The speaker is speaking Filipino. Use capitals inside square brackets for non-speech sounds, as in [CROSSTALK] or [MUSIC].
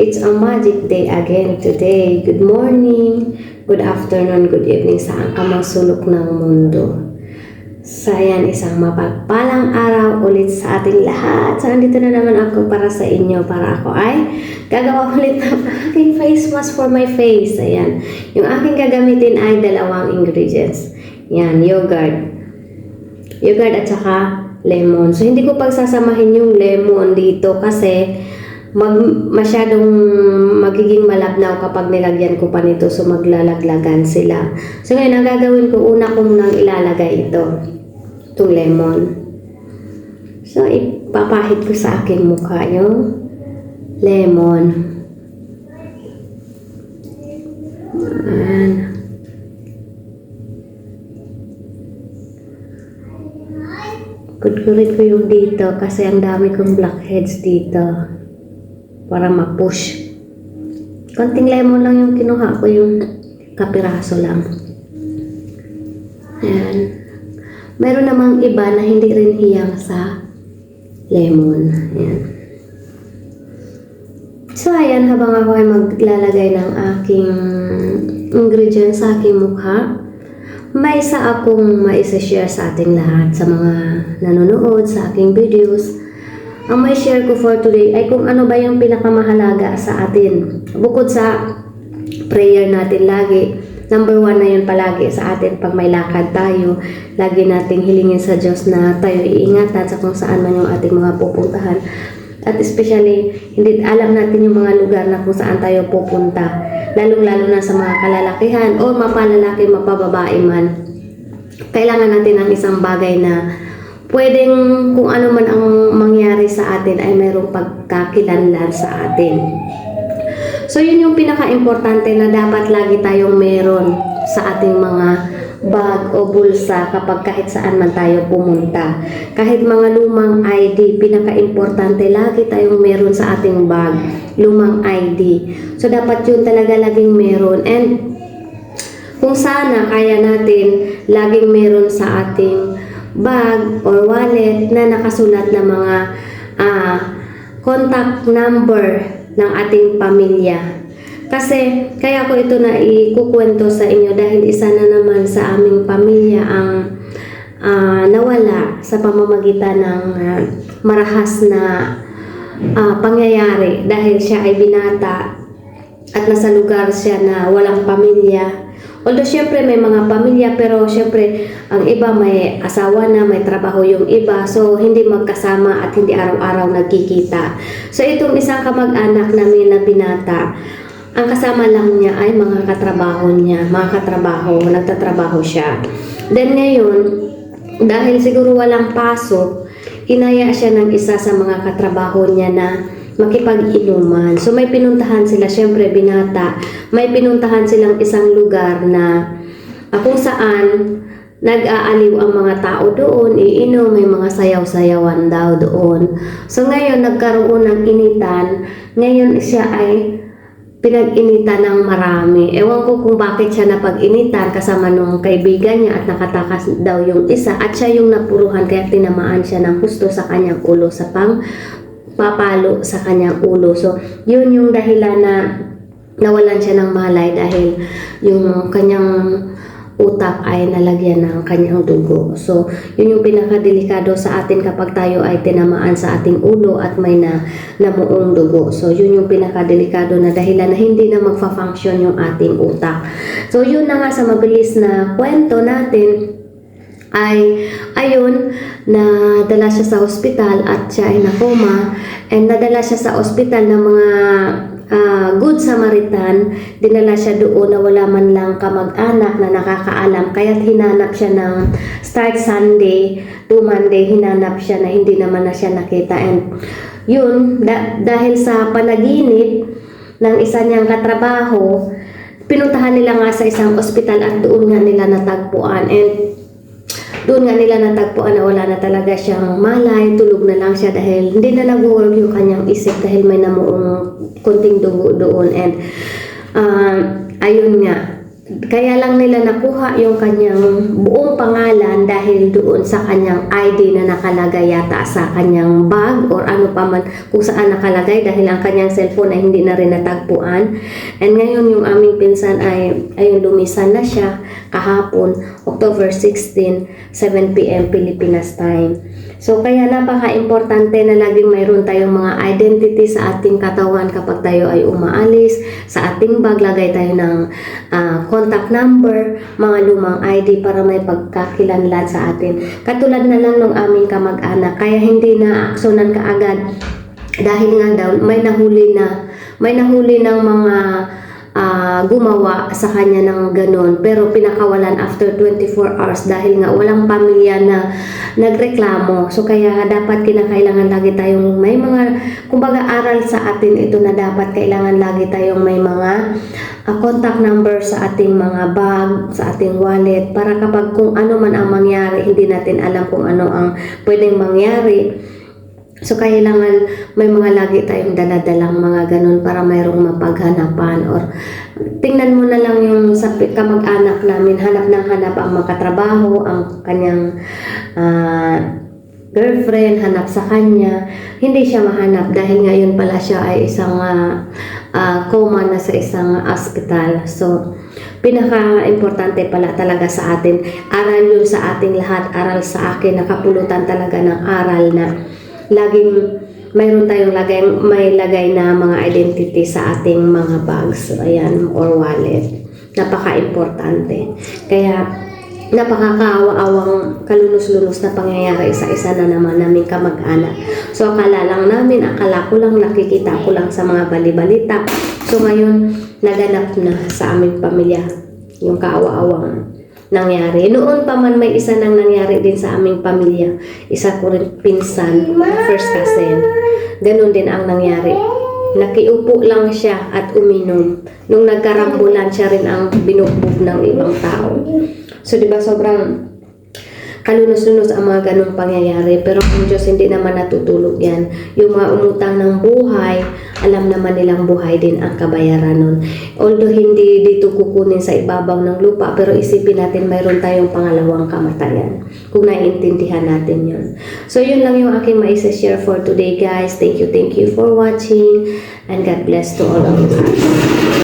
It's a magic day again today. Good morning, good afternoon, good evening saan ka mang sulok ng mundo. Sa yan, isang mapagpalang araw ulit sa ating lahat. So, andito na naman ako para sa inyo. Para ako ay gagawa [LAUGHS] ulit ng aking face mask for my face. Ayan. Yung aking gagamitin ay dalawang ingredients. Yan, yogurt. Yogurt at saka lemon. So, hindi ko pagsasamahin yung lemon dito kasi mag, masyadong magiging malabnaw kapag nilagyan ko pa nito. So, maglalaglagan sila. So, ngayon, ang gagawin ko, una ko munang ilalagay ito. Itong lemon. So, ipapahid ko sa aking mukha yung lemon. Ayan. Kudkurit ko yung dito kasi ang dami kong blackheads dito. Para ma-push. Konting lemon lang yung kinuha ko, yung kapiraso lang. Ayan. Meron namang iba na hindi rin hiyang sa lemon. Ayan. So, ayan, habang ako ay maglalagay ng aking ingredients sa aking mukha, may isa akong maisa-share sa ating lahat, sa mga nanonood sa aking videos. Ang may share ko for today ay kung ano ba yung pinakamahalaga sa atin. Bukod sa prayer natin lagi, number one na yun palagi sa atin pag may lakad tayo. Lagi nating hilingin sa Diyos na tayo iingatan sa kung saan man yung ating mga pupuntahan. At especially, hindi alam natin yung mga lugar na kung saan tayo pupunta. Lalong-lalo na sa mga kalalakihan o mapalalaki, mapababae man. Kailangan natin ng isang bagay na pwedeng kung ano man ang mangyari sa atin ay mayroong pagkakilanlan sa atin. So yun yung pinaka-importante na dapat lagi tayong meron sa ating mga bag o bulsa kapag kahit saan man tayo pumunta. Kahit mga lumang ID, pinaka-importante lagi tayong meron sa ating bag, lumang ID. So dapat yun talaga laging meron. And kung sana kaya natin laging meron sa ating bag or wallet na nakasulat na mga ah, contact number ng ating pamilya. Kasi kaya ko ito na ikukwento sa inyo dahil isa na naman sa aming pamilya ang ah, nawala sa pamamagitan ng ah, marahas na ah, pangyayari dahil siya ay binata at nasa lugar siya na walang pamilya. Although syempre may mga pamilya pero syempre ang iba may asawa na, may trabaho yung iba so hindi magkasama at hindi araw-araw nagkikita. So itong isang kamag-anak namin na binata, ang kasama lang niya ay mga katrabaho niya, mga katrabaho, nagtatrabaho siya. Then ngayon, dahil siguro walang pasok, inaya siya ng isa sa mga katrabaho niya na makipag-inuman. So may pinuntahan sila, syempre binata, may pinuntahan silang isang lugar na ah, kung saan nag-aaliw ang mga tao doon, iinom, may mga sayaw-sayawan daw doon. So ngayon, nagkaroon ng initan, ngayon siya ay pinag-initan ng marami. Ewan ko kung bakit siya napag-initan kasama nung kaibigan niya at nakatakas daw yung isa at siya yung napuruhan kaya tinamaan siya ng husto sa kanyang ulo sa pang papalo sa kanyang ulo. So, yun yung dahilan na nawalan siya ng malay dahil yung kanyang utak ay nalagyan ng kanyang dugo. So, yun yung pinakadelikado sa atin kapag tayo ay tinamaan sa ating ulo at may na namuong dugo. So, yun yung pinakadelikado na dahilan na hindi na magfa-function yung ating utak. So, yun na nga sa mabilis na kwento natin ay ayun na dala siya sa ospital at siya ay nakoma. And nadala siya sa ospital ng mga ah, good Samaritan. Dinala siya doon na wala man lang kamag-anak na nakakaalam. Kaya hinanap siya ng start Sunday to Monday hinanap siya na hindi naman na siya nakita. And yun da- dahil sa panaginip ng isa niyang katrabaho pinuntahan nila nga sa isang ospital at doon nga nila natagpuan. And doon nga nila natagpuan na wala na talaga siyang malay, tulog na lang siya dahil hindi na nag-work yung kanyang isip dahil may namuong konting dugo doon. And uh, ayun nga kaya lang nila nakuha yung kanyang buong pangalan dahil doon sa kanyang ID na nakalagay yata sa kanyang bag or ano pa man kung saan nakalagay dahil ang kanyang cellphone ay hindi na rin natagpuan. And ngayon yung aming pinsan ay ayun lumisan na siya kahapon, October 16, 7 p.m. Pilipinas time. So kaya napaka-importante na laging mayroon tayong mga identity sa ating katawan kapag tayo ay umaalis. Sa ating bag, lagay tayo ng ah, contact number, mga lumang ID para may pagkakilanlan sa atin. Katulad na lang ng aming kamag-anak, kaya hindi na aksyonan kaagad dahil nga daw may nahuli na may nahuli ng mga ah, gumawa sa kanya ng ganon pero pinakawalan after 24 hours dahil nga walang pamilya na nagreklamo. So kaya dapat kinakailangan lagi tayong may mga kumbaga aral sa atin ito na dapat kailangan lagi tayong may mga ah, contact number sa ating mga bag, sa ating wallet para kapag kung ano man ang mangyari hindi natin alam kung ano ang pwedeng mangyari So, kailangan may mga lagi tayong daladalang mga ganun para mayroong mapaghanapan or tingnan mo na lang yung sa kamag-anak namin, hanap ng hanap ang makatrabaho, ang kanyang ah, girlfriend, hanap sa kanya. Hindi siya mahanap dahil ngayon pala siya ay isang ah, ah, coma na sa isang hospital. So, pinaka-importante pala talaga sa atin, aral yun sa ating lahat, aral sa akin, nakapulutan talaga ng aral na laging mayroon tayong lagay, may lagay na mga identity sa ating mga bags, ayan, or wallet. Napaka-importante. Kaya, napakakaawa-awang kalunos-lunos na pangyayari sa isa na naman naming kamag-anak. So, akala lang namin, akala ko lang, nakikita ko lang sa mga balibalita. So, ngayon, naganap na sa aming pamilya yung kaawa-awang nangyari. Noon pa man may isa nang nangyari din sa aming pamilya. Isa ko rin pinsan, first cousin. Ganon din ang nangyari. Nakiupo lang siya at uminom. Nung nagkarambulan siya rin ang binugbog ng ibang tao. So, di ba sobrang kalunos-lunos ang mga ganong pangyayari. Pero ang Diyos hindi naman natutulog yan. Yung mga umutang ng buhay, alam naman nilang buhay din ang kabayaran nun. Although hindi dito kukunin sa ibabaw ng lupa, pero isipin natin mayroon tayong pangalawang kamatayan. Kung naiintindihan natin yun. So yun lang yung aking maisa-share for today guys. Thank you, thank you for watching. And God bless to all of you.